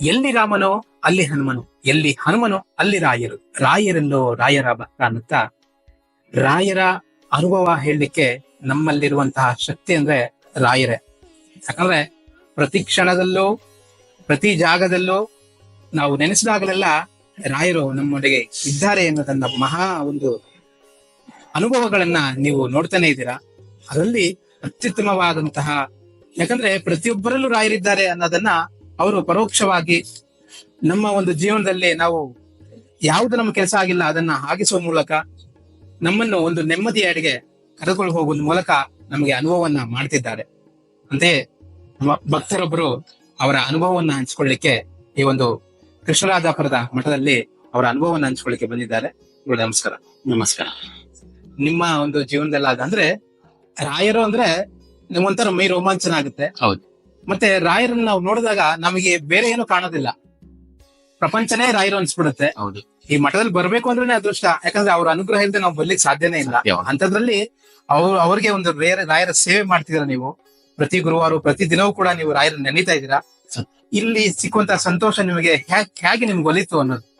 ಎಲ್ಲಿ ರಾಮನೋ, ಅಲ್ಲಿ ಹನುಮನು. ಎಲ್ಲಿ ಹನುಮನೋ, ಅಲ್ಲಿ ರಾಯರು. ರಾಯರೆಲ್ಲೋ ರಾಯರ ಭಕ್ತ ಅನ್ನುತ್ತಾ ರಾಯರ ಅನುಭವ ಹೇಳಲಿಕ್ಕೆ ನಮ್ಮಲ್ಲಿರುವಂತಹ ಶಕ್ತಿ ಅಂದ್ರೆ ರಾಯರೇ. ಯಾಕಂದ್ರೆ ಪ್ರತಿ ಕ್ಷಣದಲ್ಲೂ, ಪ್ರತಿ ಜಾಗದಲ್ಲೂ ನಾವು ನೆನೆಸಿದಾಗಲೆಲ್ಲ ರಾಯರು ನಮ್ಮೊಳಗೆ ಇದ್ದಾರೆ ಅನ್ನೋದನ್ನ ಮಹಾ ಒಂದು ಅನುಭವಗಳನ್ನ ನೀವು ನೋಡ್ತಾನೆ ಇದ್ದೀರಾ. ಅದರಲ್ಲಿ ಅತ್ಯುತ್ತಮವಾದಂತಹ, ಯಾಕಂದ್ರೆ ಪ್ರತಿಯೊಬ್ಬರಲ್ಲೂ ರಾಯರಿದ್ದಾರೆ ಅನ್ನೋದನ್ನ ಅವರು ಪರೋಕ್ಷವಾಗಿ ನಮ್ಮ ಒಂದು ಜೀವನದಲ್ಲಿ ನಾವು ಯಾವುದು ನಮ್ಮ ಕೆಲಸ ಆಗಿಲ್ಲ ಅದನ್ನ ಆಗಿಸುವ ಮೂಲಕ ನಮ್ಮನ್ನು ಒಂದು ನೆಮ್ಮದಿಯ ಅಡಿಗೆ ಕರೆದುಕೊಂಡು ಹೋಗುವ ಮೂಲಕ ನಮಗೆ ಅನುಭವವನ್ನ ಮಾಡ್ತಿದ್ದಾರೆ. ಅಂತೆ ನಮ್ಮ ಭಕ್ತರೊಬ್ಬರು ಅವರ ಅನುಭವವನ್ನ ಹಂಚಿಕೊಳ್ಳಿಕ್ಕೆ ಈ ಒಂದು ಕೃಷ್ಣರಾಜಾಪುರದ ಮಠದಲ್ಲಿ ಅವರ ಅನುಭವವನ್ನ ಹಂಚಿಕೊಳ್ಳಿಕ್ಕೆ ಬಂದಿದ್ದಾರೆ. ನಮಸ್ಕಾರ. ನಮಸ್ಕಾರ. ನಿಮ್ಮ ಒಂದು ಜೀವನದಲ್ಲಿ ಅದಂದ್ರೆ ಅಂದ್ರೆ ರಾಯರು ಅಂದ್ರೆ ಒಂಥರ ಮೈ ರೋಮಾಂಚನ ಆಗುತ್ತೆ. ಹೌದು. ಮತ್ತೆ ರಾಯರನ್ನ ನಾವು ನೋಡಿದಾಗ ನಮಗೆ ಬೇರೆ ಏನು ಕಾಣೋದಿಲ್ಲ. ಪ್ರಪಂಚನೇ ರಾಯರು ಅನ್ಸ್ಬಿಡುತ್ತೆ. ಹೌದು. ಈ ಮಠದಲ್ಲಿ ಬರ್ಬೇಕು ಅಂದ್ರೆ ಅದೃಷ್ಟ. ಯಾಕಂದ್ರೆ ಅವ್ರ ಅನುಗ್ರಹ ಇಲ್ಲದೆ ನಾವು ಬರ್ಲಿಕ್ಕೆ ಸಾಧ್ಯನೇ ಇಲ್ಲ. ಅಂತದ್ರಲ್ಲಿ ಅವ್ರು ಅವ್ರಿಗೆ ಒಂದು ರಾಯರ ಸೇವೆ ಮಾಡ್ತಿದ್ದೀರಾ ನೀವು? ಪ್ರತಿ ಗುರುವಾರ ಪ್ರತಿ ದಿನವೂ ಕೂಡ ನೀವು ರಾಯರ ನೆನೀತಾ ಇದ್ದೀರಾ? ಇಲ್ಲಿ ಸಿಕ್ಕುವಂತ ಸಂತೋಷ ನಿಮಗೆ ಹೇಗೆ ನಿಮ್ಗೆ ಒಲಿತು ಅನ್ನೋದು?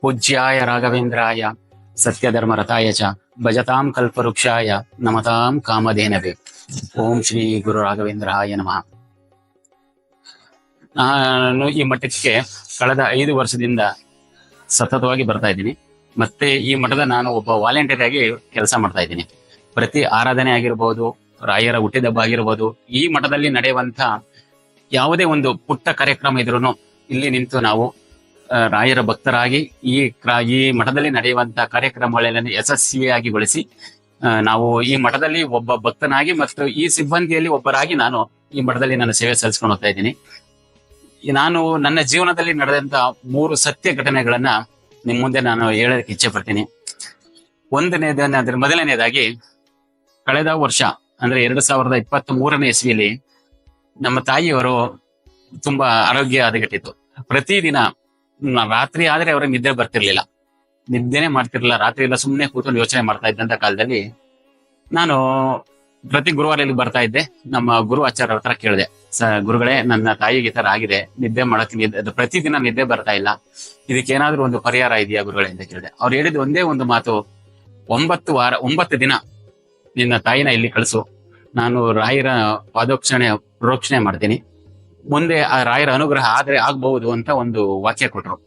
ಪೂಜ್ಯಾಯ ರಾಘವೇಂದ್ರಾಯ ಸತ್ಯಧರ್ಮ ರಥಾಯ ಚ ಭಜತಾಂ ಕಲ್ಪವೃಕ್ಷಾಯ ನಮತಾಂ ಕಾಮಧೇನವೇ. ಓಂ ಶ್ರೀ ಗುರು ರಾಘವೇಂದ್ರಾಯ ನಮಃ. ನಾನು ಈ ಮಠಕ್ಕೆ ಕಳೆದ ಐದು ವರ್ಷದಿಂದ ಸತತವಾಗಿ ಬರ್ತಾ ಇದ್ದೀನಿ. ಮತ್ತೆ ಈ ಮಠದ ನಾನು ಒಬ್ಬ ವಾಲಂಟಿಯರ್ ಆಗಿ ಕೆಲಸ ಮಾಡ್ತಾ ಇದ್ದೀನಿ. ಪ್ರತಿ ಆರಾಧನೆ ಆಗಿರ್ಬೋದು ರಾಯರ ಹುಟ್ಟಿದಬ್ಬ ಆಗಿರ್ಬೋದು ಈ ಮಠದಲ್ಲಿ ನಡೆಯುವಂತ ಯಾವುದೇ ಒಂದು ಪುಟ್ಟ ಕಾರ್ಯಕ್ರಮ ಇದ್ರೂ ಇಲ್ಲಿ ನಿಂತು ನಾವು ರಾಯರ ಭಕ್ತರಾಗಿ ಈ ಈ ಮಠದಲ್ಲಿ ನಡೆಯುವಂತ ಕಾರ್ಯಕ್ರಮಗಳನ್ನು ಯಶಸ್ವಿಯಾಗಿ ಗೊಳಿಸಿ ಆ, ನಾವು ಈ ಮಠದಲ್ಲಿ ಒಬ್ಬ ಭಕ್ತನಾಗಿ ಮತ್ತು ಈ ಸಿಬ್ಬಂದಿಯಲ್ಲಿ ಒಬ್ಬರಾಗಿ ನಾನು ಈ ಮಠದಲ್ಲಿ ನನ್ನ ಸೇವೆ ಸಲ್ಲಿಸ್ಕೊಂಡು ಹೋಗ್ತಾ ಇದ್ದೀನಿ. ನಾನು ನನ್ನ ಜೀವನದಲ್ಲಿ ನಡೆದಂತ ಮೂರು ಸತ್ಯ ಘಟನೆಗಳನ್ನ ನಿಮ್ ಮುಂದೆ ನಾನು ಹೇಳೋದಕ್ಕೆ ಇಚ್ಛೆ ಪಡ್ತೀನಿ. ಒಂದನೇದನ್ನ ಅದ್ರ ಮೊದಲನೇದಾಗಿ ಕಳೆದ ವರ್ಷ, ಅಂದ್ರೆ ಎರಡು ಸಾವಿರದ ಇಪ್ಪತ್ತ್ ಮೂರನೇ ಇಸ್ವಿಯಲ್ಲಿ ನಮ್ಮ ತಾಯಿಯವರು ತುಂಬಾ ಆರೋಗ್ಯ ಹದಗೆಟ್ಟಿತ್ತು. ಪ್ರತಿದಿನ ರಾತ್ರಿ ಆದ್ರೆ ಅವ್ರಿಗೆ ನಿದ್ದೆ ಬರ್ತಿರ್ಲಿಲ್ಲ. ನಿದ್ದೆನೆ ಮಾಡ್ತಿರ್ಲಿಲ್ಲ ರಾತ್ರಿ ಎಲ್ಲ ಸುಮ್ಮನೆ ಕೂತ್ಕೊಂಡು ಯೋಚನೆ ಮಾಡ್ತಾ ಇದ್ದಂತ ಕಾಲದಲ್ಲಿ ನಾನು ಪ್ರತಿ ಗುರುವಾರ ಇಲ್ಲಿ ಬರ್ತಾ ಇದ್ದೆ. ನಮ್ಮ ಗುರು ಆಚಾರ್ಯರ ಹತ್ರ ಕೇಳಿದೆ. ಸ, ಗುರುಗಳೇ, ನನ್ನ ತಾಯಿಗೆ ಈ ತರ ಆಗಿದೆ. ನಿದ್ದೆ ಮಾಡಕ್ಕೆ ನಿದ್ದೆ ಪ್ರತಿದಿನ ನಿದ್ದೆ ಬರ್ತಾ ಇಲ್ಲ. ಇದಕ್ಕೆ ಏನಾದ್ರೂ ಒಂದು ಪರಿಹಾರ ಇದೆಯಾ ಗುರುಗಳೇ ಅಂತ ಕೇಳಿದೆ. ಅವ್ರು ಹೇಳಿದ ಒಂದೇ ಒಂದು ಮಾತು, ಒಂಬತ್ತು ವಾರ, ಒಂಬತ್ತು ದಿನ ನಿನ್ನ ತಾಯಿನ ಇಲ್ಲಿ ಕಳಿಸು. ನಾನು ರಾಯರ ಪಾದೋಕ್ಷಣೆ, ಪ್ರೋಕ್ಷಣೆ ಮಾಡ್ತೀನಿ. ಮುಂದೆ ಆ ರಾಯರ ಅನುಗ್ರಹ ಆದ್ರೆ ಆಗ್ಬಹುದು ಅಂತ ಒಂದು ವಾಕ್ಯ ಕೊಟ್ರು.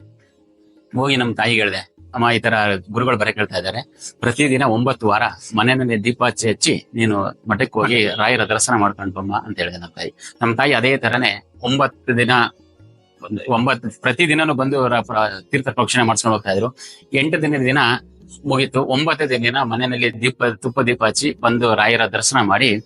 ಹೋಗಿ ನಮ್ಮ ತಾಯಿಗೆ ಹೇಳಿದೆ ಅಮ್ಮ ಈ ತರ ಗುರುಗಳು ಬರ ಕೇಳ್ತಾ ಇದ್ದಾರೆ. ಪ್ರತಿದಿನ ಒಂಬತ್ತು ವಾರ ಮನೆಯಲ್ಲಿ ದೀಪ ಹಚ್ಚಿ ಹಚ್ಚಿ ನೀನು ಮಠಕ್ಕೆ ಹೋಗಿ ರಾಯರ ದರ್ಶನ ಮಾಡ್ಕೊಂಡು ಬಮ್ಮ ಅಂತ ಹೇಳಿದೆ ನಮ್ಮ ತಾಯಿ. ನಮ್ಮ ತಾಯಿ ಅದೇ ತರನೇ ಒಂಬತ್ತು ದಿನ ಒಂಬತ್ತು ಪ್ರತಿದಿನನು ಬಂದು ತೀರ್ಥ ಪ್ರೋಕ್ಷಣೆ ಮಾಡ್ಸ್ಕೊಂಡು ಹೋಗ್ತಾ ಇದ್ರು. ಎಂಟು ದಿನದ ದಿನ ಮುಗೀತು. ಒಂಬತ್ತು ದಿನ ಮನೆಯಲ್ಲಿ ದೀಪ ತುಪ್ಪ ದೀಪ ಹಚ್ಚಿ ಬಂದು ರಾಯರ ದರ್ಶನ ಮಾಡಿ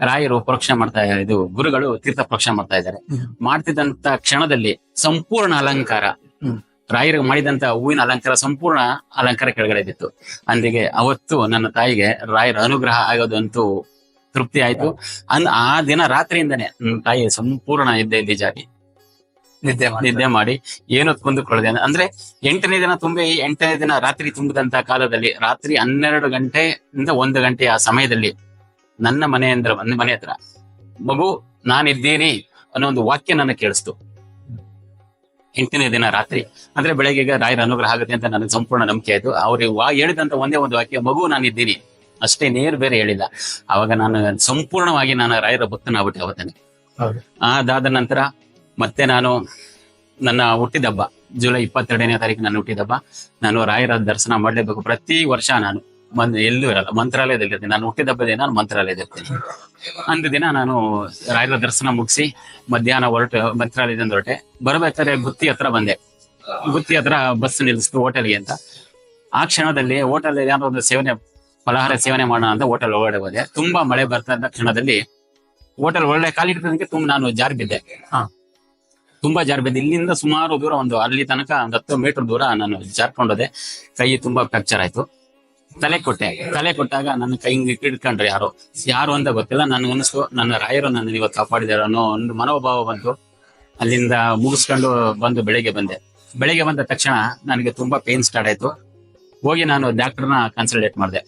ರಾಯರು ಪ್ರೋಕ್ಷಣೆ ಮಾಡ್ತಾ ಇದು ಗುರುಗಳು ತೀರ್ಥ ಪ್ರೋಕ್ಷಣೆ ಮಾಡ್ತಾ ಇದ್ದಾರೆ. ಮಾಡ್ತಿದ್ದಂತ ಕ್ಷಣದಲ್ಲಿ ಸಂಪೂರ್ಣ ಅಲಂಕಾರ. ಹ್ಮ್. ರಾಯರಿಗೆ ಮಾಡಿದಂತ ಹೂವಿನ ಅಲಂಕಾರ ಸಂಪೂರ್ಣ ಅಲಂಕಾರ ಕೆಳಗಡೆ ಇದ್ದಿತ್ತು. ಅಂದಿಗೆ ಅವತ್ತು ನನ್ನ ತಾಯಿಗೆ ರಾಯರ ಅನುಗ್ರಹ ಆಗೋದಂತೂ ತೃಪ್ತಿ ಆಯ್ತು. ಅಂದ್ ಆ ದಿನ ರಾತ್ರಿಯಿಂದನೇ ನನ್ನ ತಾಯಿ ಸಂಪೂರ್ಣ ನಿದ್ದೆಯಲ್ಲಿ ಜಾರಿ ನಿದ್ದೆ ನಿದ್ದೆ ಮಾಡಿ ಏನು ಕುಂದುಕೊಳ್ಳದೆ ಅಂದ್ರೆ ಎಂಟನೇ ದಿನ ತುಂಬಿ ಎಂಟನೇ ದಿನ ರಾತ್ರಿ ತುಂಬಿದಂತ ಕಾಲದಲ್ಲಿ ರಾತ್ರಿ ಹನ್ನೆರಡು ಗಂಟೆಯಿಂದ ಒಂದು ಗಂಟೆ ಆ ಸಮಯದಲ್ಲಿ ನನ್ನ ಮನೆ ಅಂದ್ರೆ ನನ್ನ ಮನೆ ಹತ್ರ ಮಗು ನಾನಿದ್ದೀನಿ ಅನ್ನೋ ಒಂದು ವಾಕ್ಯ ನನ್ನ ಕೇಳಿಸ್ತು. ಎಂಟನೇ ದಿನ ರಾತ್ರಿ. ಅಂದ್ರೆ ಬೆಳಗ್ಗೆ ಈಗ ರಾಯರ ಅನುಗ್ರಹ ಆಗುತ್ತೆ ಅಂತ ನನಗೆ ಸಂಪೂರ್ಣ ನಂಬಿಕೆ ಆಯ್ತು. ಅವ್ರಿಗೆ ವಾ ಹೇಳಿದಂತ ಒಂದೇ ಒಂದು ವಾಕ್ಯ ಮಗು ನಾನಿದ್ದೀನಿ. ಅಷ್ಟೇ ನೇರ್ ಬೇರೆ ಹೇಳಿಲ್ಲ. ಅವಾಗ ನಾನು ಸಂಪೂರ್ಣವಾಗಿ ನಾನು ರಾಯರ ಭಕ್ತನಾಗ್ಬಿಟ್ಟೆ ಅವತ್ತನೇ. ಅದಾದ ನಂತರ ಮತ್ತೆ ನಾನು ನನ್ನ ಹುಟ್ಟಿದಬ್ಬ ಜುಲೈ ಇಪ್ಪತ್ತೆರಡನೇ ತಾರೀಕು ನನ್ನ ಹುಟ್ಟಿದಬ್ಬ ನಾನು ರಾಯರ ದರ್ಶನ ಮಾಡಲೇಬೇಕು ಪ್ರತಿ ವರ್ಷ ನಾನು. ಬಂದ್ ಎಲ್ಲೂ ಇರಲ್ಲ, ಮಂತ್ರಾಲಯದಲ್ಲಿ ಇರ್ತೀನಿ. ನಾನು ಹುಟ್ಟಿದಬ್ಬ ದಿನ ನಾನು ಮಂತ್ರಾಲಯದಲ್ಲಿ ಇರ್ತೀನಿ. ಅಂದು ದಿನ ನಾನು ರಾಯರ ದರ್ಶನ ಮುಗಿಸಿ ಮಧ್ಯಾಹ್ನ ಹೊರಟು ಮಂತ್ರಾಲಯದಿಂದ ಹೊರಟೆ. ಬರಬೇಕಾದ್ರೆ ಗುತ್ತಿ ಹತ್ರ ಬಂದೆ. ಗುತ್ತಿ ಹತ್ರ ಬಸ್ ನಿಲ್ಲಿಸ್ತು ಹೋಟೆಲ್ಗೆ ಅಂತ. ಆ ಕ್ಷಣದಲ್ಲಿ ಹೋಟೆಲ್ ಏನಾದ್ರು ಒಂದು ಸೇವನೆ, ಫಲಹಾರ ಸೇವನೆ ಮಾಡೋಣ ಅಂತ ಹೋಟೆಲ್ ಒಳಗಡೆ ಹೋದೆ. ತುಂಬಾ ಮಳೆ ಬರ್ತಾ ಇದ್ದ ಕ್ಷಣದಲ್ಲಿ ಹೋಟೆಲ್ ಒಳ್ಳೆ ಕಾಲಿಟ್ಟಿದ್ದಕ್ಕೆ ತುಂಬ ನಾನು ಜಾರಿ ಬಿದ್ದೆ. ತುಂಬಾ ಜಾರಿ ಬಿದ್ದೆ ಇಲ್ಲಿಂದ ಸುಮಾರು ದೂರ ಒಂದು ಅಲ್ಲಿ ತನಕ ಒಂದು ಹತ್ತು ಮೀಟರ್ ದೂರ ನಾನು ಜಾರ್ಕೊಂಡೋದೆ. ಕೈ ತುಂಬಾ ಫ್ರಾಕ್ಚರ್ ಆಯ್ತು. ತಲೆ ಕೊಟ್ಟೆ. ತಲೆ ಕೊಟ್ಟಾಗ ನನ್ನ ಕೈ ಹಿಡ್ಕೊಂಡ್ರು ಯಾರು. ಯಾರು ಅಂತ ಗೊತ್ತಿಲ್ಲ. ನನ್ಗೆ ಅನಿಸ್ತು ನನ್ನ ರಾಯರು ನನ್ನ ಇವತ್ತು ಕಾಪಾಡಿದಾರೆ ಅನ್ನೋ ಒಂದು ಮನೋಭಾವ ಬಂತು. ಅಲ್ಲಿಂದ ಮುಗಿಸ್ಕೊಂಡು ಬಂದು ಬೆಳಿಗ್ಗೆ ಬಂದೆ. ಬೆಳಿಗ್ಗೆ ಬಂದ ತಕ್ಷಣ ನನಗೆ ತುಂಬಾ ಪೇನ್ ಸ್ಟಾರ್ಟ್ ಆಯ್ತು. ಹೋಗಿ ನಾನು ಡಾಕ್ಟರ್ನ ಕನ್ಸಲ್ಟೇಟ್ ಮಾಡಿದೆ.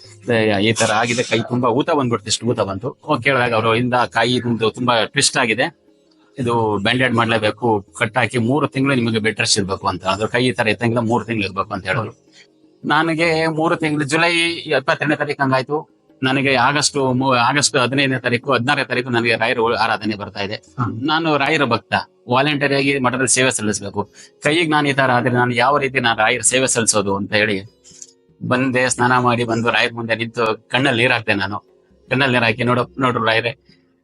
ಈ ತರ ಆಗಿದೆ. ಕೈ ತುಂಬಾ ಊತ ಬಂದ್ಬಿಡ್ತು, ಇಷ್ಟು ಊತ ಬಂತು. ಕೇಳಿದಾಗ ಅವರು ಇಂದ ಕೈ ನಿಮ್ದು ತುಂಬಾ ಟ್ವಿಸ್ಟ್ ಆಗಿದೆ. ಇದು ಬ್ಯಾಂಡೇಡ್ ಮಾಡ್ಲೇಬೇಕು, ಕಟ್ ಹಾಕಿ ಮೂರು ತಿಂಗಳು ನಿಮಗೆ ಬೆಡ್ ರೆಸ್ಟ್ ಇರ್ಬೇಕು ಅಂತ. ಅದ್ರ ಕೈ ಈ ತರ ಎತ್ತಂಗಿಲ್ಲ, ಮೂರು ತಿಂಗಳು ಇರ್ಬೇಕು ಅಂತ ಹೇಳಿದ್ರು. ನನಗೆ ಮೂರು ತಿಂಗಳು ಜುಲೈ ಎಪ್ಪತ್ತೆರಡನೇ ತಾರೀಕು ಹಂಗಾಯ್ತು. ನನಗೆ ಆಗಸ್ಟ್ ಆಗಸ್ಟ್ ಹದಿನೈದನೇ ತಾರೀಕು ಹದಿನಾರನೇ ತಾರೀಕು ನನಗೆ ರಾಯರ ಆರಾಧನೆ ಬರ್ತಾ ಇದೆ. ನಾನು ರಾಯರ ಭಕ್ತ ವಾಲಂಟಿಯರ್ ಆಗಿ ಮಠದಲ್ಲಿ ಸೇವೆ ಸಲ್ಲಿಸಬೇಕು. ಕೈಗೆ ನಾನು ಈ ತರ ಆದ್ರೆ ನಾನು ಯಾವ ರೀತಿ ನಾನು ರಾಯರ ಸೇವೆ ಸಲ್ಲಿಸೋದು ಅಂತ ಹೇಳಿ ಬಂದೆ ಸ್ನಾನ ಮಾಡಿ ಬಂದು ರಾಯರ್ ಮುಂದೆ ನಿಂತು ಕಣ್ಣಲ್ಲಿ ನೀರ್ ಹಾಕ್ತೆ ನಾನು. ಕಣ್ಣಲ್ಲಿ ನೀರ್ ಹಾಕಿ ನೋಡ ನೋಡ್ರು ರಾಯರೇ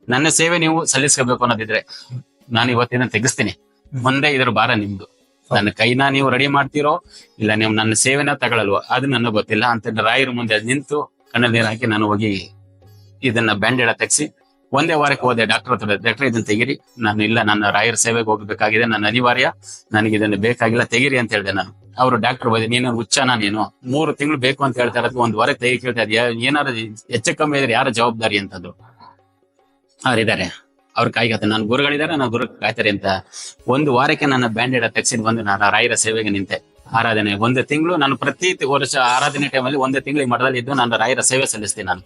ನನ್ನ ಸೇವೆ ನೀವು ಸಲ್ಲಿಸ್ಕೋಬೇಕು ಅನ್ನೋದಿದ್ರೆ ನಾನು ಇವತ್ತಿನ ತೆಗಿಸ್ತೀನಿ. ಮುಂದೆ ಇದ್ರ ಭಾರ ನಿಮ್ದು. ನನ್ನ ಕೈನ ನೀವು ರೆಡಿ ಮಾಡ್ತೀರೋ, ಇಲ್ಲ ನೀವು ನನ್ನ ಸೇವೆನ ತಗೊಳಲ್ವೋ ಅದು ನನಗೆ ಗೊತ್ತಿಲ್ಲ ಅಂತ ರಾಯರ ಮುಂದೆ ನಿಂತು ಕಣ್ಣಲ್ಲಿ ನೀರು ಹಾಕಿ ನಾನು ಹೋಗಿ ಇದನ್ನ ಬ್ಯಾಂಡೇಡ ತೆಗ್ಸಿ, ಒಂದೇ ವಾರಕ್ಕೆ ಹೋದೆ ಡಾಕ್ಟರ್ ಹತ್ರ. ಡಾಕ್ಟರ್, ಇದನ್ನ ತೆಗಿರಿ. ನಾನು ಇಲ್ಲ, ನನ್ನ ರಾಯರ ಸೇವೆಗೆ ಹೋಗ್ಬೇಕಾಗಿದೆ. ನನ್ನ ಅನಿವಾರ್ಯ. ನನಗೆ ಇದನ್ನ ಬೇಕಾಗಿಲ್ಲ, ತೆಗಿರಿ ಅಂತ ಹೇಳಿದೆ ನಾನು. ಅವರು ಡಾಕ್ಟರ್ ಹೋದೆ, ನೀನು ಹುಚ್ಚನ ನೀನು. ಮೂರು ತಿಂಗಳು ಬೇಕು ಅಂತ ಹೇಳ್ತಾ ಇರೋದು ಒಂದ್ ವಾರಕ್ಕೆ ತೆಗಿ ಕೇಳ್ತಾ ಇದ್ಯಾ ಏನಾರು ಹೆಚ್ಚು ಕಮ್ಮಿ ಇದ್ರೆ ಯಾರ ಜವಾಬ್ದಾರಿ ಅಂತಂದ್ರು. ಅವ್ರಿದ್ದಾರೆ. ಅವ್ರು ಕಾಯ್ಕತ್ತೆ ನಾನು ಗುರುಗಳಿದ್ದಾರೆ ನಾನು ಗುರು ಕಾಯ್ತಾರೆ ಅಂತ ಒಂದು ವಾರಕ್ಕೆ ನನ್ನ ಬ್ಯಾಂಡೆಡ್ ತೆಗ್ಸಿದ್ ಬಂದು ನಾನು ರಾಯರ ಸೇವೆಗೆ ನಿಂತೆ. ಆರಾಧನೆ ಒಂದು ತಿಂಗಳು ನಾನು ಪ್ರತಿ ವರ್ಷ ಆರಾಧನೆ ಟೈಮಲ್ಲಿ ಒಂದು ತಿಂಗಳು ಈ ಮಠದಲ್ಲಿ ಇದ್ದು ನಾನು ರಾಯರ ಸೇವೆ ಸಲ್ಲಿಸ್ತೀನಿ ನಾನು.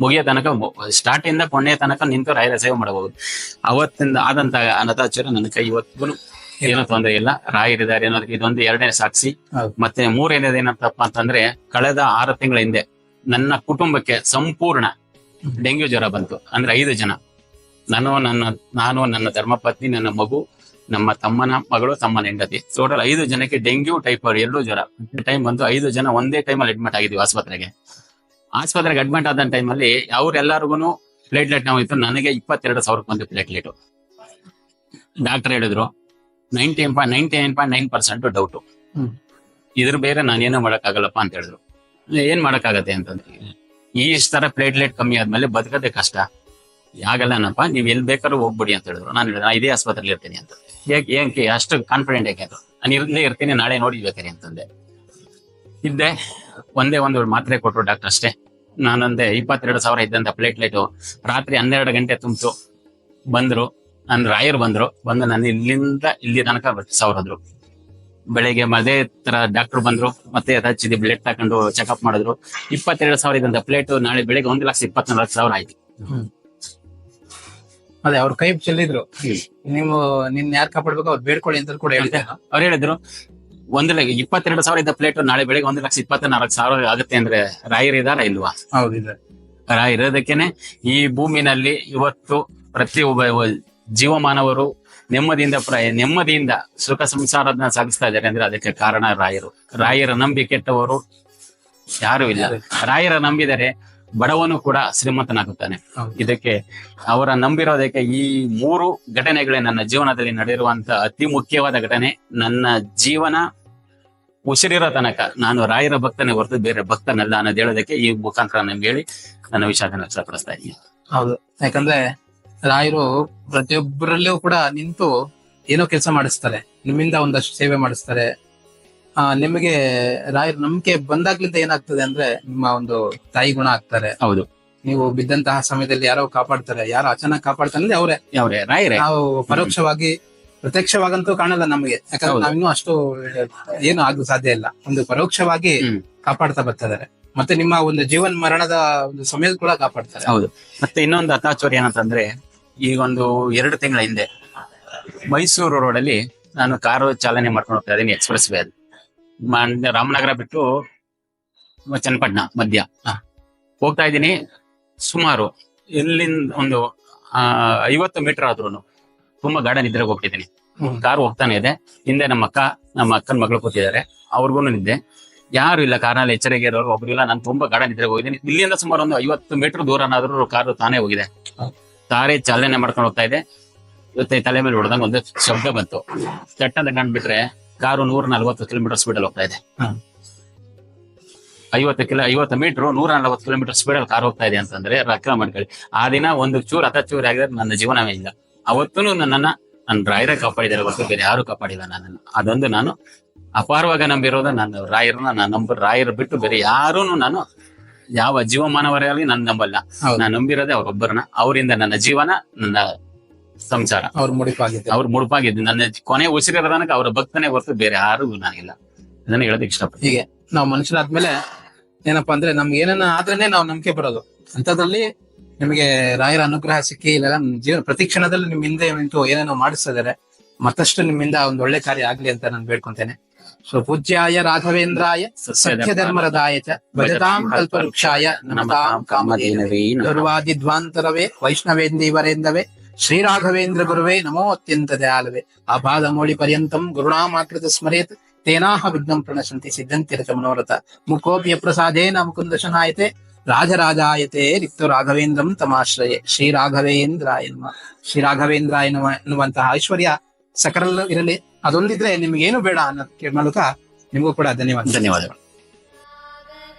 ಮುಗಿಯೋ ತನಕ ಸ್ಟಾರ್ಟ್ ಇಂದ ಕೊನೆಯ ತನಕ ನಿಂತು ರಾಯರ ಸೇವೆ ಮಾಡಬಹುದು. ಅವತ್ತಿಂದ ಆದಂತ ಅನತಾಚಾರ ನನ್ನ ಕೈ ಇವತ್ತಿಗೂ ಏನೋ ತೊಂದರೆ ಇಲ್ಲ. ರಾಯರಿದ್ದಾರೆ ಅನ್ನೋದಕ್ಕೆ ಇದೊಂದು ಎರಡನೇ ಸಾಕ್ಷಿ. ಮತ್ತೆ ಮೂರನೇದ ಏನಂತಪ್ಪ ಅಂತಂದ್ರೆ ಕಳೆದ ಆರು ತಿಂಗಳ ಹಿಂದೆ ನನ್ನ ಕುಟುಂಬಕ್ಕೆ ಸಂಪೂರ್ಣ ಡೆಂಗ್ಯೂ ಜ್ವರ ಬಂತು. ಅಂದ್ರೆ ಐದು ಜನ. ನಾನು ನನ್ನ ನಾನು ನನ್ನ ಧರ್ಮಪತ್ನಿ ನನ್ನ ಮಗು ನಮ್ಮ ತಮ್ಮನ ಮಗಳು ತಮ್ಮನ ಹೆಂಡತಿ. ಟೋಟಲ್ ಐದು ಜನಕ್ಕೆ ಡೆಂಗ್ಯೂ ಟೈಫಾಯ್ಡ್ ಎರಡೂ ಜ್ವರ. ಟೈಮ್ ಬಂದು ಐದು ಜನ ಒಂದೇ ಟೈಮಲ್ಲಿ ಅಡ್ಮಿಟ್ ಆಗಿದ್ವಿ ಆಸ್ಪತ್ರೆಗೆ. ಆಸ್ಪತ್ರೆಗೆ ಅಡ್ಮಿಟ್ ಆದ ಟೈಮಲ್ಲಿ ಅವ್ರೆಲ್ಲರಿಗೂ ಪ್ಲೇಟ್ಲೆಟ್ ನಾವು ಇತ್ತು. ನನಗೆ ಇಪ್ಪತ್ತೆರಡು ಸಾವಿರಕ್ಕೆ ಬಂದು ಪ್ಲೇಟ್ಲೆಟ್ ಡಾಕ್ಟರ್ ಹೇಳಿದ್ರು ninety point ninety nine point nine percent doubt ಇದ್ರ ಬೇರೆ ನಾನೇನು ಮಾಡೋಕ್ಕಾಗಲ್ಲಪ್ಪ ಅಂತ ಹೇಳಿದ್ರು. ಏನ್ ಮಾಡೋಕ್ಕಾಗತ್ತೆ ಅಂತಂದ್ರೆ ಈ ತರ ಪ್ಲೇಟ್ಲೆಟ್ ಕಮ್ಮಿ ಆದ್ಮೇಲೆ ಬದುಕೋದೇ ಕಷ್ಟ. ಆಗಲ್ಲನಪ್ಪ ನೀವು ಎಲ್ಲಿ ಬೇಕಾದ್ರೂ ಹೋಗ್ಬಿಡಿ ಅಂತ ಹೇಳಿದ್ರು. ನಾನು ಹೇಳಿದೆ ಇದೇ ಆಸ್ಪತ್ರೆಯಲ್ಲಿ ಇರ್ತೀನಿ ಅಂತ. ಯಾಕೆ ಏನಕ್ಕೆ ಅಷ್ಟು ಕಾನ್ಫಿಡೆಂಟ್ ಯಾಕೆ ಅದು? ನಾನು ಇಲ್ಲೇ ಇರ್ತೀನಿ, ನಾಳೆ ನೋಡಿ ಬೇಕಾರೆ ಅಂತಂದೆ. ಇದ್ದೆ, ಒಂದೇ ಒಂದು ಮಾತ್ರೆ ಕೊಟ್ಟರು ಡಾಕ್ಟರ್ ಅಷ್ಟೇ. ನಾನಂದೆ ಇಪ್ಪತ್ತೆರಡು ಸಾವಿರ ಇದ್ದಂತ ಪ್ಲೇಟ್ಲೆಟ್ ರಾತ್ರಿ ಹನ್ನೆರಡು ಗಂಟೆ ತುಂಬಿತು. ಬಂದ್ರು ನನ್ನ ರಾಯರು ಬಂದ್ರು. ಬಂದು ನಾನು ಇಲ್ಲಿಂದ ಇಲ್ಲಿ ತನಕ ಸಾವಿರದ್ರು ಬೆಳಿಗ್ಗೆ ಅದೇ ತರ ಡಾಕ್ಟರ್ ಬಂದ್ರು, ಮತ್ತೆ ಹಚ್ಚಿದೆ ಬ್ಲಡ್ ತಕೊಂಡು ಚೆಕಪ್ ಮಾಡಿದ್ರು. ಇಪ್ಪತ್ತೆರಡು ಸಾವಿರ ಇದ್ದಂತ ಪ್ಲೇಟ್ ನಾಳೆ ಬೆಳಿಗ್ಗೆ ಒಂದು ಲಕ್ಷ ಇಪ್ಪತ್ನಾಲ್ಕು ಸಾವಿರ ಆಯ್ತು. ಅದೇ ಅವ್ರ ಕೈ ಚೆಲ್ಲಿದ್ರು. ನೀವು ನಿನ್ ಯಾರು ಕಾಪಾಡ್ಬೇಕು ಅವ್ರು ಬೇಡ್ಕೊಳ್ಳಿ ಅಂತ ಕೂಡ ಹೇಳಿದ್ದೆ ನಾನು. ಅವ್ರು ಹೇಳಿದ್ರು ಒಂದು ಲಕ್ಷ ಇಪ್ಪತ್ತೆರಡು ಸಾವಿರ ಇದ್ದ ಪ್ಲೇಟ್ ನಾಳೆ ಬೆಳಿಗ್ಗೆ ಒಂದ್ ಲಕ್ಷ ಇಪ್ಪತ್ನಾಲ್ಕು ಸಾವಿರ ಆಗುತ್ತೆ ಅಂದ್ರೆ ರಾಯರ್ ಇದಾರ ಇಲ್ವಾ? ಹೌದು ಇದೆ ರಾ ಇರೋದಕ್ಕೇನೆ ಈ ಭೂಮಿನಲ್ಲಿ ಇವತ್ತು ಪ್ರತಿಯೊಬ್ಬ ಒಬ್ಬ ಜೀವಮಾನವರು ನೆಮ್ಮದಿಯಿಂದ ಪ್ರ- ನೆಮ್ಮದಿಯಿಂದ ಸುಖ ಸಂಸಾರದನ್ನ ಸಾಗಿಸ್ತಾ ಇದ್ದಾರೆ ಅಂದ್ರೆ ಅದಕ್ಕೆ ಕಾರಣ ರಾಯರು. ರಾಯರ ನಂಬಿ ಕೆಟ್ಟವರು ಯಾರು ಇಲ್ಲ. ರಾಯರ ನಂಬಿದರೆ ಬಡವನು ಕೂಡ ಶ್ರೀಮಂತನಾಗುತ್ತಾನೆ. ಇದಕ್ಕೆ ಅವರ ನಂಬಿರೋದಕ್ಕೆ ಈ ಮೂರು ಘಟನೆಗಳೇ ನನ್ನ ಜೀವನದಲ್ಲಿ ನಡೆದಿರುವಂತ ಅತಿ ಮುಖ್ಯವಾದ ಘಟನೆ. ನನ್ನ ಜೀವನ ಉಸಿರಿರೋ ತನಕ ನಾನು ರಾಯರ ಭಕ್ತನೇ ಹೊರತು ಬೇರೆ ಭಕ್ತನಲ್ಲ ಅನ್ನೋದು ಹೇಳೋದಕ್ಕೆ ಈ ಮುಖಾಂತರ ನಮ್ಗೆ ಹೇಳಿ ನನ್ನ ವಿಷಾದ ವ್ಯಕ್ತಪಡಿಸ್ತಾ ಇದ್ದೀನಿ. ಹೌದು. ಯಾಕಂದ್ರೆ ರಾಯರು ಪ್ರತಿಯೊಬ್ಬರಲ್ಲೂ ಕೂಡ ನಿಂತು ಏನೋ ಕೆಲಸ ಮಾಡಿಸ್ತಾರೆ. ನಿಮ್ಮಿಂದ ಒಂದಷ್ಟು ಸೇವೆ ಮಾಡಿಸ್ತಾರೆ. ನಿಮಗೆ ರಾಯರ ನಂಬಿಕೆ ಬಂದಾಗ್ಲಿಂದ ಏನಾಗ್ತದೆ ಅಂದ್ರೆ ನಿಮ್ಮ ಒಂದು ತಾಯಿ ಗುಣ ಆಗ್ತಾರೆ. ಹೌದು. ನೀವು ಬಿದ್ದಂತಹ ಸಮಯದಲ್ಲಿ ಯಾರೋ ಕಾಪಾಡ್ತಾರೆ. ಯಾರು ಅಚಾನಕ್ ಕಾಪಾಡ್ತಾರೆ ಅಂದ್ರೆ ಅವರೇ. ಅವರೇ ರಾಯರೇ. ನಾವು ಪರೋಕ್ಷವಾಗಿ ಪ್ರತ್ಯಕ್ಷವಾಗಂತೂ ಕಾಣಲ್ಲ ನಮಗೆ. ಯಾಕಂದ್ರೆ. ನಾವಿನ್ನೂ ಅಷ್ಟು ಏನು ಆಗಲು ಸಾಧ್ಯ ಇಲ್ಲ. ಒಂದು ಪರೋಕ್ಷವಾಗಿ. ಕಾಪಾಡ್ತಾ ಬರ್ತಿದ್ದಾರೆ. ಮತ್ತೆ ನಿಮ್ಮ ಒಂದು ಜೀವನ್ ಮರಣದ ಒಂದು ಸಮಯದ ಕೂಡ ಕಾಪಾಡ್ತಾರೆ. ಹೌದು. ಮತ್ತೆ ಇನ್ನೊಂದು ಅತಾಚೋರಿ ಏನಂತಂದ್ರೆ ಈಗ ಒಂದು ಎರಡು ತಿಂಗಳ ಹಿಂದೆ ಮೈಸೂರು ರೋಡಲ್ಲಿ ನಾನು ಕಾರು ಚಾಲನೆ ಮಾಡ್ಕೊಂಡು ಹೋಗ್ತಾ ಇದ್ದೀನಿ ಎಕ್ಸ್ಪ್ರೆಸ್ ವೇ ಅಲ್ಲಿ ರಾಮನಗರ ಬಿಟ್ಟು ಚನ್ನಪಟ್ಟಣ ಮಧ್ಯ. ಹೋಗ್ತಾ ಇದ್ದೀನಿ ಸುಮಾರು ಇಲ್ಲಿಂದ ಒಂದು ಐವತ್ತು ಮೀಟರ್ ಆದ್ರೂ ತುಂಬಾ ಗಾರ್ಡನ್ ಇದ್ರಾಗ ಹೋಗ್ತಿದ್ದೀನಿ. ಕಾರ್ ಹೋಗ್ತಾನೆ ಇದೆ. ಹಿಂದೆ ನಮ್ಮ ಅಕ್ಕ ನಮ್ಮ ಅಕ್ಕನ ಮಗಳು ಕೂತಿದ್ದಾರೆ. ಅವ್ರಿಗೂ ನಿದ್ದೆ. ಯಾರು ಇಲ್ಲ ಕಾರ್ನಲ್ಲಿ ಎಚ್ಚರಿಕೆ ಇರೋರು ಒಬ್ರು ಇಲ್ಲ. ನಾನು ತುಂಬಾ ಗಾರ್ಡನ್ ಇದ್ರಾಗ ಹೋಗಿದ್ದೀನಿ. ಇಲ್ಲಿಂದ ಸುಮಾರು ಒಂದು ಐವತ್ತು ಮೀಟರ್ ದೂರನಾದ್ರೂ ಕಾರು ತಾನೇ ಹೋಗಿದೆ. ತಾರೇ ತಾರೆ ಚಾಲನೆ ಮಾಡ್ಕೊಂಡು ಹೋಗ್ತಾ ಇದೆ. ಇವತ್ತೈ ತಲೆ ಮೇಲೆ ಹೊಡೆದಂಗ ಒಂದು ಶಬ್ದ ಬಂತು. ಚಟ್ಟಂತ ಕಂಡ್ಬಿಟ್ರೆ ಕಾರು ನೂರ ನಲ್ವತ್ತು ಕಿಲೋಮೀಟರ್ ಸ್ಪೀಡ್ ಅಲ್ಲಿ ಹೋಗ್ತಾ ಇದೆ. ಐವತ್ತು ಕಿಲೋ ಐವತ್ತು ಮೀಟರ್ ನೂರ ನಲವತ್ತು ಕಿಲೋಮೀಟರ್ ಸ್ಪೀಡ್ ಅಲ್ಲಿ ಕಾರ್ ಹೋಗ್ತಾ ಇದೆ ಅಂತಂದ್ರೆ ರಕ್ಕ ಮಾಡ್ಕೊಳ್ಳಿ ಆ ದಿನ ಒಂದು ಚೂರು ಹತ್ತ ಚೂರು ಆಗಿದ್ರೆ ನನ್ನ ಜೀವನವೇ ಇಲ್ಲ. ಅವತ್ತೂ ನನ್ನನ್ನ ನನ್ನ ರಾಯರೇ ಕಾಪಾಡಿದ್ದಾರೆ ಹೊರತು ಬೇರೆ ಯಾರು ಕಾಪಾಡಿಲ್ಲ ನನ್ನನ್ನು. ಅದೊಂದು ನಾನು ಅಪಾರವಾಗಿ ನಂಬಿರೋದು ನನ್ನ ರಾಯರನ್ನ ನಾನು ನಂಬ ರಾಯರ್ ಬಿಟ್ಟು ಬೇರೆ ಯಾರೂ ನಾನು ಯಾವ ಜೀವಮಾನವರಲ್ಲಿ ನಾನು ನಂಬಲ್ಲ. ನಾನು ನಂಬಿರೋದೇ ಅವರೊಬ್ಬರನ್ನ. ಅವರಿಂದ ನನ್ನ ಜೀವನ ನನ್ನ ಸಂಸಾರ ಅವ್ರ ಮುಡಿಪಾಗಿದೆ ಅವ್ರು ಮುಡುಪಾಗಿದ್ದು. ನನ್ನ ಕೊನೆ ಉಸಿರ ತನಕ ಅವರ ಭಕ್ತನೇ ಹೊರತು ಬೇರೆ ಯಾರು ನಾನಿಲ್ಲ ಅದನ್ನ ಹೇಳೋದಕ್ಕೆ ಇಷ್ಟಪಡ್ತೀನಿ. ಹೀಗೆ ನಾವು ಮನುಷ್ಯರಾದ್ಮೇಲೆ ಏನಪ್ಪಾ ಅಂದ್ರೆ ನಮ್ಗೆ ಏನನ್ನ ಆದ್ರೇನೆ ನಾವು ನಂಬಿಕೆ ಬರೋದು. ಅಂತದ್ರಲ್ಲಿ ನಿಮಗೆ ರಾಯರ ಅನುಗ್ರಹ ಸಿಕ್ಕಿ ಇಲ್ಲೆಲ್ಲ ಜೀವನ ಪ್ರತಿ ಕ್ಷಣದಲ್ಲಿ ನಿಮ್ ಹಿಂದೆ ನಿಂತು ಏನೇನೋ ಮಾಡಿಸ್ತಿದ್ದಾರೆ ಮತ್ತಷ್ಟು ನಿಮ್ಮಿಂದ ಒಂದು ಒಳ್ಳೆ ಕಾರ್ಯ ಆಗ್ಲಿ ಅಂತ ನಾನು ಬೇಡ್ಕೊಂತೇನೆ. ಸೊ ಪೂಜ್ಯಾಯ ರಾಘವೇಂದ್ರಾಯ ಸತ್ಯ ಧರ್ಮರದಾಯ ಚ ಭಜತಾಂ ಕಲ್ಪವೃಕ್ಷಾಯ ನಮತಾಂ ಕಾಮಧೇನವೇ ದುರ್ವಾದಿಧ್ವಾಂತರವೇ ವೈಷ್ಣವೇಂದೀವರೇಂದವೇ ಶ್ರೀ ರಾಘವೇಂದ್ರ ಗುರುವೇ ನಮೋ ಅತ್ಯಂತ ದಯಾಲವೇ ಪಾದ ಮೋಳಿ ಪರ್ಯಂತಂ ಗುರುಣಾಮಾಕೃತ ಸ್ಮರೇತ್. ತೇನಾಹ ವಿಘ್ನಂ ಪ್ರಣಶಂತಿ ಸಿದ್ಧಂತಿ ರಚ ಮನೋರಥ. ಮುಖೋಪ್ಯ ಪ್ರಸಾದೇನ ಮುಕುಂದ ಶನಾಯತೆ. ರಾಜರಾಜಾಯತೆ ರಿಕ್ತು ರಾಘವೇಂದ್ರಂ ತಮಾಶ್ರಯೇ. ಶ್ರೀ ರಾಘವೇಂದ್ರಾಯ ಎನ್ನುವ ಶ್ರೀ ರಾಘವೇಂದ್ರ ಎನ್ನುವ ಎನ್ನುವಂತಹ ಐಶ್ವರ್ಯ ಸಕರಲ್ಲೂ ಇರಲಿ. ಅದೊಂದಿದ್ರೆ ನಿಮ್ಗೇನು ಬೇಡ ಅನ್ನೋದಕ್ಕೆ ಮೂಲಕ ನಿಮಗೂ ಕೂಡ ಧನ್ಯವಾದ. ಧನ್ಯವಾದಗಳು.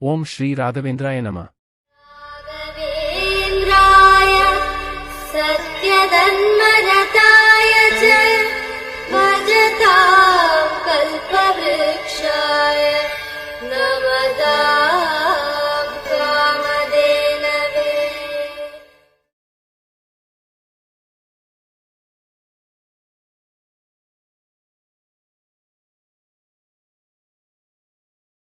ஓம் ஸ்ரீ ராகவேந்திராய நம. சத்யதன்